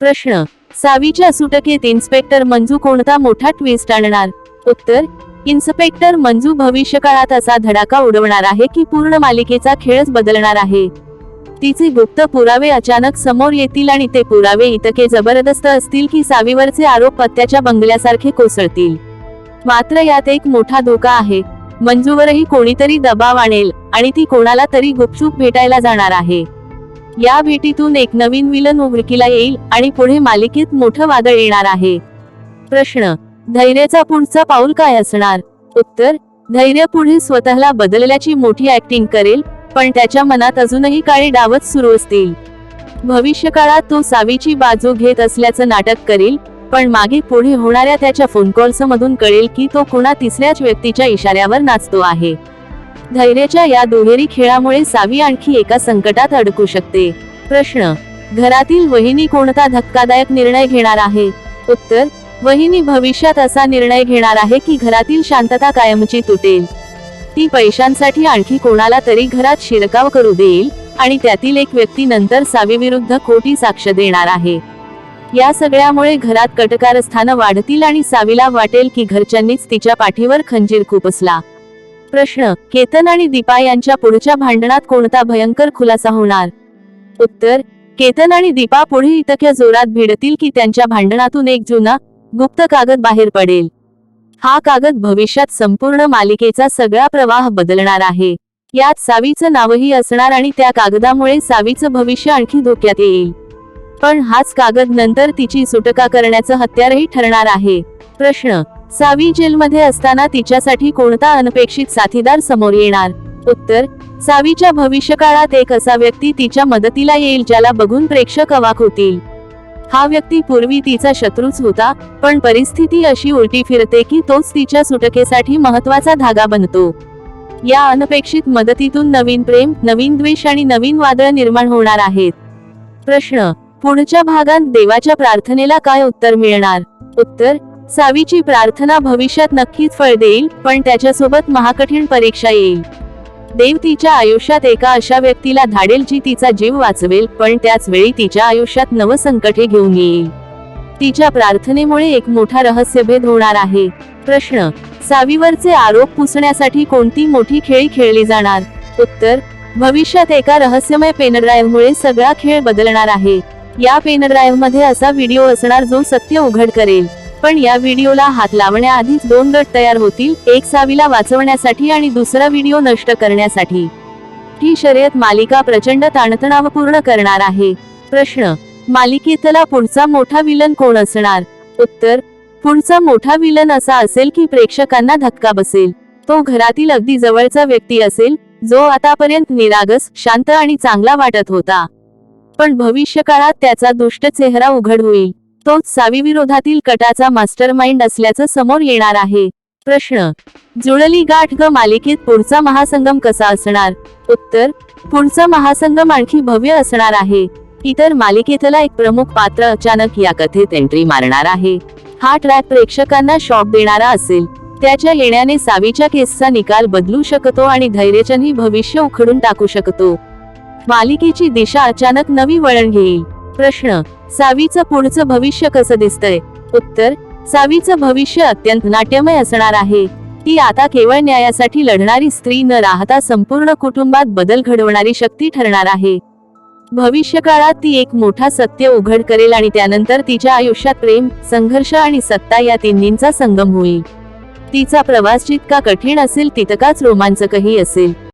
प्रश्न. सावीच्या सुटकेत इन्स्पेक्टर मंजू कोणता मोठा ट्विस्ट आणणार? उत्तर इन्स्पेक्टर मंजू भविष्यकाळात असा धडाका उडवणार आहे की पूर्ण मालिकेचा खेळच बदलणार आहे. तिचे गुप्त पुरावे अचानक समोर येतील आणि ते पुरावे इतके जबरदस्त असतील की सावीवरचे आरोप पत्त्याच्या बंगल्यासारखे कोसळतील. मात्र यात एक मोठा धोका आहे. मंजूवरही कोणीतरी दबाव आणेल आणि ती कोणाला तरी गुपचूप भेटायला जाणार आहे. या भेटीतून एक नवीन विलन उघडकीला येईल आणि पुढे मालिकेत मोठं वादळ येणार आहे. प्रश्न धैर्याचा पुढचा पाऊल काय असणार? उत्तर धैर्य पुढे स्वतःला बदलल्याची मोठी ऍक्टिंग करेल पण त्याच्या मनात अजूनही काळे डावत सुरू असतील. भविष्यकाळात तो सावीची बाजू घेत असल्याचं नाटक करेल पण मागे पुढे होणाऱ्या त्याच्या फोन कॉल्स मधून कळेल की तो कुणा तिसऱ्याच व्यक्तीच्या इशाऱ्यावर नाचतो आहे. धैर्याच्या या दुहेरी खेळामुळे सावी आणखी एका संकटात अडकू शकते. प्रश्न घरातील वहिनी कोणता धक्कादायक निर्णय घेणार आहे? उत्तर वहिनी भविष्यात असा निर्णय घेणार आहे की घरातील शांतता कायमची तुटेल. ती पैशांसाठी आणखी कोणाला तरी घरात शिरकाव करू देईल आणि त्यातील एक व्यक्ती नंतर सावीविरुद्ध खोटी साक्ष देणार आहे. या सगळ्यामुळे घरात कटकारस्थानं वाढतील आणि सावीला वाटेल की घरच्यांनीच तिच्या पाठीवर खंजीर खुपसला. प्रश्न केतन आणि दीपा यांच्या पुढच्या भांडणात कोणता भयंकर खुलासा होणार? उत्तर केतन आणि दीपा पुढे इतक्या जोरात भिडतील की त्यांच्या भांडणातून एक जुना गुप्त कागद बाहेर पडेल. हा कागद भविष्यात संपूर्ण मालिकेचा सगळा प्रवाह बदलणार आहे. यात सावीचं नावही असणार आणि त्या कागदामुळे सावीचं भविष्य आणखी धोक्यात येईल. पण हाच कागद नंतर तिची सुटका करण्याचं हत्यारही ठरणार आहे. प्रश्न सावी जेलमध्ये असताना तिच्यासाठी कोणता अनपेक्षित साथीदार समोर येणार? उत्तर सावीच्या भविष्यकाळात एक असा व्यक्ती तिच्या मदतीला येईल ज्याला बघून प्रेक्षक अवाक होतील. हा व्यक्ती पूर्वी तिचा शत्रूच होता पण परिस्थिती अशी उलटी फिरते की तोच तिच्या सुटकेसाठी महत्त्वाचा धागा बनतो. या अनपेक्षित मदतीतून नवीन प्रेम नवीन द्वेष आणि नवीन वादळ निर्माण होणार आहेत. प्रश्न पुढच्या भागात देवाच्या प्रार्थनेला काय उत्तर मिळणार? उत्तर सावीची प्रार्थना भविष्यात नक्कीच फळ देईल पण त्याच्यासोबत महाकठीण परीक्षा येईल. देव तिच्या आयुष्यात एका अशा व्यक्तीला धाडेल जी तिचा जीव वाचवेल पण त्याच वेळी तिच्या आयुष्यात नव संकटे घेऊन येईल. तिच्या प्रार्थनेमुळे एक मोठा रहस्यभेद होणार आहे. प्रश्न सावीवरचे आरोप पुसण्यासाठी कोणती मोठी खेळी खेळली जाणार? उत्तर भविष्यात एका रहस्यमय पेनड्राईव्हमुळे सगळा खेळ बदलणार आहे. या पेनड्राईव्हमध्ये असा व्हिडिओ असणार जो सत्य उघड करेल. पण या व्हिडिओला हात लावण्याआधीच दोन गट तयार होतील एक सावीला वाचवण्यासाठी आणि दुसरा व्हिडिओ नष्ट करण्यासाठी. ही शर्यत मालिका प्रचंड ताणतणावपूर्ण करणार आहे. प्रश्न मालिकेतला पुढचा मोठा विलन कोण असणार? उत्तर पुढचा मोठा विलन असा असेल की प्रेक्षकांना धक्का बसेल. तो घरातील अगदी जवळचा व्यक्ती असेल जो आतापर्यंत निरागस शांत आणि चांगला वाटत होता. पण भविष्यकाळात त्याचा दुष्ट चेहरा उघड होईल. तो सावीविरोधातील कटाचा मास्टर माइंड असल्याचं समोर येणार आहे. प्रश्न. जुळली गाठ ग मालिकेत पुढचा महासंगम कसा असणार? उत्तर. पुढचा महासंगम आणखी भव्य असणार आहे. इतर मालिकेतला एक प्रमुख पात्र अचानक या कथेत एंट्री मारणार आहे. हा ट्रॅक प्रेक्षकांना शॉक देणारा असेल. त्याच्या येण्याने सावीच्या केसचा निकाल बदलू शकतो आणि धैर्यचनही भविष्य उखडून टाकू शकतो. मालिकेची दिशा अचानक नवी वळण घेईल. प्रश्न. सावीचं पुढचं भविष्य कसं दिसतंय? उत्तर सावीचं भविष्य अत्यंत नाट्यमय असणार आहे. ती आता केवळ न्यायासाठी लढणारी स्त्री न राहता संपूर्ण कुटुंबात बदल घडवणारी शक्ती ठरणार आहे. भविष्यकाळात ती एक मोठा सत्य उघड करेल आणि त्यानंतर तिच्या आयुष्यात प्रेम संघर्ष आणि सत्ता या तिन्हींचा संगम होईल. तिचा प्रवास जितका कठीण असेल तितकाच रोमांचकही असेल.